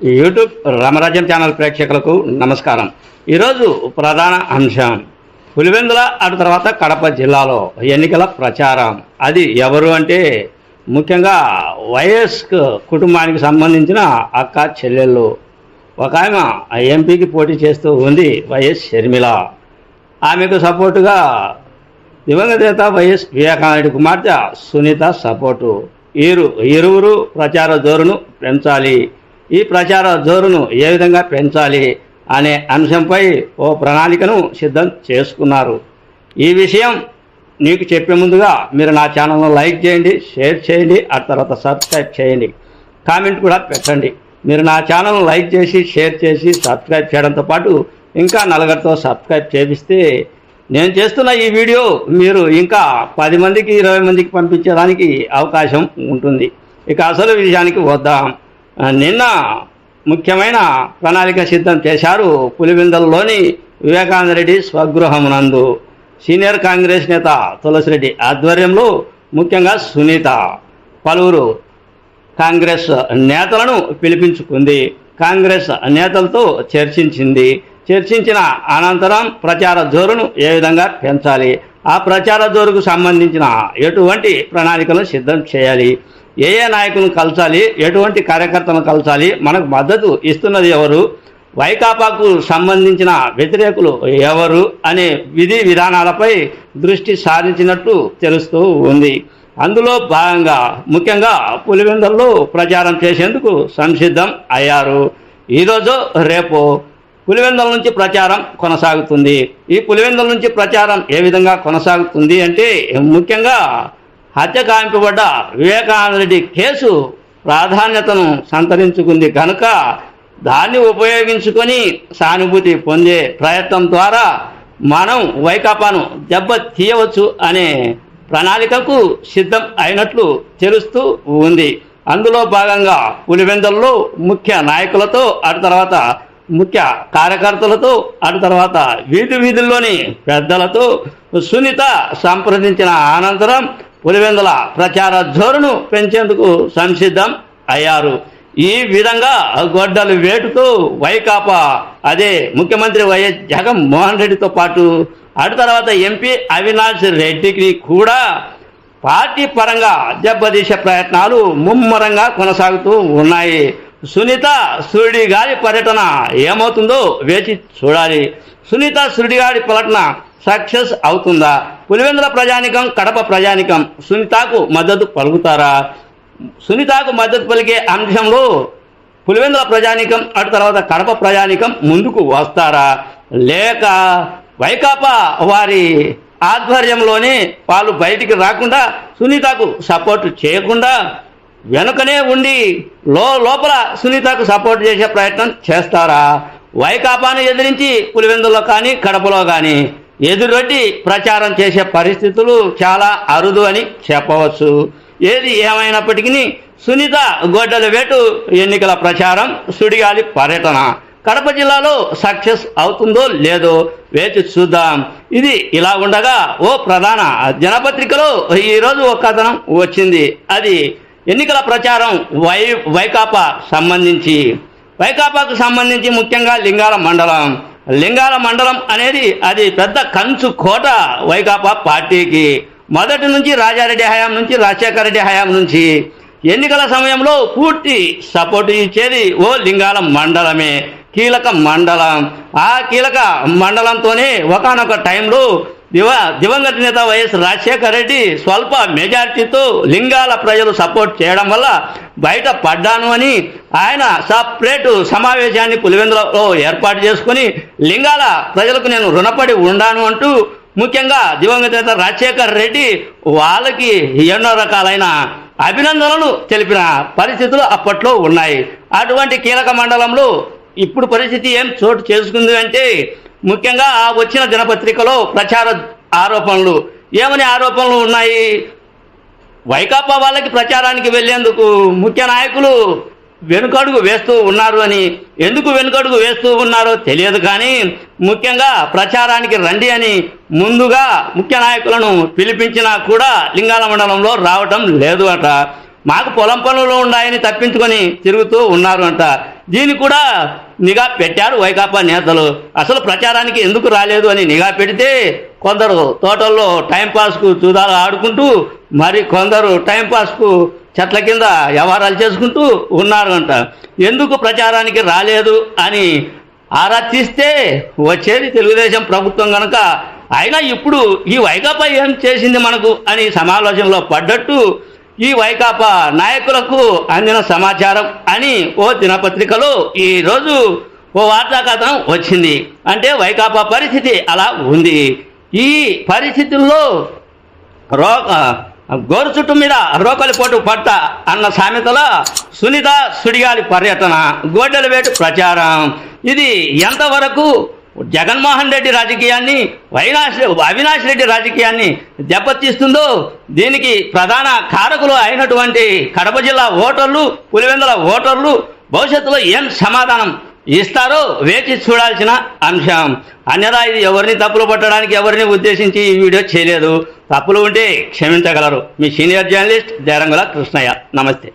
YouTube రామరాజ్యం channel ప్రేక్షకులకు నమస్కారం. ఈరోజు ప్రధాన అంశం పులివెందుల అటు తర్వాత కడప జిల్లాలో ఎన్నికల ప్రచారం. అది ఎవరు అంటే ముఖ్యంగా వైఎస్ కుటుంబానికి సంబంధించిన అక్క చెల్లెళ్ళు. ఒక ఆమె ఎంపీకి పోటీ చేస్తూ ఉంది వైఎస్ షర్మిల. ఆమెకు సపోర్టుగా దివంగత నేత వైఎస్ వివేకానంద కుమార్తె సునీత సపోర్టు. వీరు ఇరువురు ప్రచార జోరును పెంచాలి. ఈ ప్రచార జోరును ఏ విధంగా పెంచాలి అనే అంశంపై ఓ ప్రణాళికను సిద్ధం చేసుకున్నారు. ఈ విషయం నీకు చెప్పే ముందుగా మీరు నా ఛానల్ను లైక్ చేయండి షేర్ చేయండి ఆ తర్వాత సబ్స్క్రైబ్ చేయండి. కామెంట్ కూడా పెట్టండి. మీరు నా ఛానల్ను లైక్ చేసి షేర్ చేసి సబ్స్క్రైబ్ చేయడంతో పాటు ఇంకా నలుగురితో సబ్స్క్రైబ్ చేపిస్తే నేను చేస్తున్న ఈ వీడియో మీరు ఇంకా పది మందికి ఇరవై మందికి పంపించడానికి అవకాశం ఉంటుంది. ఇక అసలు విషయానికి వద్దాం. నిన్న ముఖ్యమైన ప్రణాళిక సిద్ధం చేశారు పులివిందల్లోని వివేకానంద రెడ్డి స్వగృహమునందు. సీనియర్ కాంగ్రెస్ నేత తులసిరెడ్డి ఆధ్వర్యంలో ముఖ్యంగా సునీత పలువురు కాంగ్రెస్ నేతలను పిలిపించుకుంది. కాంగ్రెస్ నేతలతో చర్చించింది. చర్చించిన అనంతరం ప్రచార జోరును ఏ విధంగా పెంచాలి? ఆ ప్రచార జోరుకు సంబంధించిన ఎటువంటి ప్రణాళికలను సిద్ధం చేయాలి? ఏ ఏ నాయకులను కలచాలి ఎటువంటి కార్యకర్తలను కలచాలి మనకు మద్దతు ఇస్తున్నది ఎవరు వైకాపాకు సంబంధించిన వ్యతిరేకులు ఎవరు అనే విధి విధానాలపై దృష్టి సారించినట్టు తెలుస్తూ ఉంది. అందులో భాగంగా ముఖ్యంగా పులివెందుల్లో ప్రచారం చేసేందుకు సంసిద్ధం అయ్యారు. ఈరోజు రేపు పులివెందుల నుంచి ప్రచారం కొనసాగుతుంది. ఈ పులివెందుల నుంచి ప్రచారం ఏ విధంగా కొనసాగుతుంది అంటే ముఖ్యంగా హత్య కాంపబడ్డ వివేకానంద రెడ్డి కేసు ప్రాధాన్యతను సంతరించుకుంది కనుక దాన్ని ఉపయోగించుకొని సానుభూతి పొందే ప్రయత్నం ద్వారా మనం వైకాపాను దెబ్బ తీయవచ్చు అనే ప్రణాళికకు సిద్ధం అయినట్లు తెలుస్తూ ఉంది. అందులో భాగంగా పులివెందల్లో ముఖ్య నాయకులతో అటు తర్వాత ముఖ్య కార్యకర్తలతో అటు తర్వాత వీధి వీధుల్లోని పెద్దలతో సునీత సంప్రదించిన అనంతరం పులివెందుల ప్రచార జోరును పెంచేందుకు సంసిద్ధం అయ్యారు. ఈ విధంగా గొడ్డలు వేటుతూ వైకాపా అదే ముఖ్యమంత్రి వైఎస్ జగన్మోహన్ రెడ్డితో పాటు అటు తర్వాత ఎంపీ అవినాష్ రెడ్డికి కూడా పార్టీ పరంగా దెబ్బతీసే ప్రయత్నాలు ముమ్మరంగా కొనసాగుతూ ఉన్నాయి. సునీత సుడి గారి పర్యటన ఏమవుతుందో వేచి చూడాలి. సునీత సుడి గారి పర్యటన సక్సెస్ అవుతుందా? పులివెందుల ప్రజానికం కడప ప్రజానికం. సునీతకు మద్దతు పలుకుతారా? సునీతకు మద్దతు పలికే అంశంలో పులివెందుల ప్రజానికం అటు తర్వాత కడప ప్రజానికం ముందుకు వస్తారా? లేక వైకాపా వారి ఆధ్వర్యంలోనే వాళ్ళు బయటికి రాకుండా సునీతకు సపోర్ట్ చేయకుండా వెనుకనే ఉండి లో లోపల సునీతకు సపోర్ట్ చేసే ప్రయత్నం చేస్తారా? వైకాపాను ఎదిరించి పులివెందులో కానీ కడపలో కానీ ఎదురొడ్డి ప్రచారం చేసే పరిస్థితులు చాలా అరుదు అని చెప్పవచ్చు. ఏది ఏమైనప్పటికీ సునీత గొడ్డల వేటు ఎన్నికల ప్రచారం సుడిగాలి పర్యటన. కడప జిల్లాలో సక్సెస్ అవుతుందో లేదో వేచి చూద్దాం. ఇది ఇలా ఉండగా ఓ ప్రధాన దినపత్రికలో ఈరోజు ఒక కథనం వచ్చింది. అది ఎన్నికల ప్రచారం వై వైకాపా సంబంధించి. వైకాపాకు సంబంధించి ముఖ్యంగా లింగాల మండలం. లింగాల మండలం అనేది అది పెద్ద కంచు కోట వైకాపా పార్టీకి. మొదటి నుంచి రాజారెడ్డి హయాం నుంచి రాజశేఖర రెడ్డి హయాం నుంచి ఎన్నికల సమయంలో పూర్తి సపోర్ట్ ఇచ్చేది ఓ లింగాల మండలమే. కీలక మండలం. ఆ కీలక మండలంతోనే ఒకనొక టైంలో దివ దివంగత నేత వైఎస్ రాజశేఖర రెడ్డి స్వల్ప మెజార్టీతో లింగాల ప్రజలు సపోర్ట్ చేయడం వల్ల బయట పడ్డాను అని ఆయన సపరేటు సమావేశాన్ని పులివెందులలో ఏర్పాటు చేసుకొని లింగాల ప్రజలకు నేను రుణపడి ఉండాను అంటూ ముఖ్యంగా దివంగత నేత రాజశేఖర రెడ్డి వాళ్ళకి ఎన్నో రకాలైన అభినందనలు తెలిపిన పరిస్థితులు అప్పట్లో ఉన్నాయి. అటువంటి కీలక మండలంలో ఇప్పుడు పరిస్థితి ఏం చోటు చేసుకుంది అంటే ముఖ్యంగా ఆ వచ్చిన దినపత్రికలో ప్రచార ఆరోపణలు. ఏమని ఆరోపణలు ఉన్నాయి? వైకాపా వాళ్ళకి ప్రచారానికి వెళ్ళేందుకు ముఖ్య నాయకులు వెనుకడుగు వేస్తూ ఉన్నారు అని. ఎందుకు వెనుకడుగు వేస్తూ ఉన్నారో తెలియదు కానీ ముఖ్యంగా ప్రచారానికి రండి అని ముందుగా ముఖ్య నాయకులను పిలిపించినా కూడా లింగాల మండలంలో రావటం లేదు అట. మాకు పొలం పనులు ఉన్నాయని తప్పించుకొని తిరుగుతూ ఉన్నారు అంట. దీన్ని కూడా నిఘా పెట్టారు వైకాపా నేతలు. అసలు ప్రచారానికి ఎందుకు రాలేదు అని నిఘా పెడితే కొందరు తోటల్లో టైంపాస్కు చూదాలు ఆడుకుంటూ మరి కొందరు టైంపాస్కు చెట్ల కింద వ్యవహారాలు చేసుకుంటూ ఉన్నారు అంట ఎందుకు ప్రచారానికి రాలేదు అని ఆరా తీస్తే వచ్చేది తెలుగుదేశం ప్రభుత్వం కనుక అయినా ఇప్పుడు ఈ వైకాపా ఏం చేసింది మనకు అని సమాలోచనలో పడ్డట్టు ఈ వైకాపా నాయకులకు అందిన సమాచారం అని ఓ దినపత్రికలో ఈరోజు ఓ వార్తా కథనం వచ్చింది. అంటే వైకాపా పరిస్థితి అలా ఉంది. ఈ పరిస్థితుల్లో రో గోరు చుట్టు మీద రోకలి పోటు పట్ట అన్న సామెతల సునీత సుడిగాలి పర్యటన గోడెల వేటు ప్రచారం. ఇది ఎంతవరకు జగన్మోహన్ రెడ్డి రాజకీయాన్ని వైనాష్ అవినాష్ రెడ్డి రాజకీయాన్ని దెబ్బతీస్తుందో దీనికి ప్రధాన కారకులు అయినటువంటి కడప జిల్లా ఓటర్లు పులివెందుల ఓటర్లు భవిష్యత్తులో ఏం సమాధానం ఇస్తారో వేచి చూడాల్సిన అంశం. అన్యదా ఇది ఎవరిని తప్పులు పట్టడానికి ఎవరిని ఉద్దేశించి ఈ వీడియో చేయలేదు. తప్పులు ఉంటే క్షమించగలరు. మీ సీనియర్ జర్నలిస్ట్ దేరంగుల కృష్ణయ్య. నమస్తే.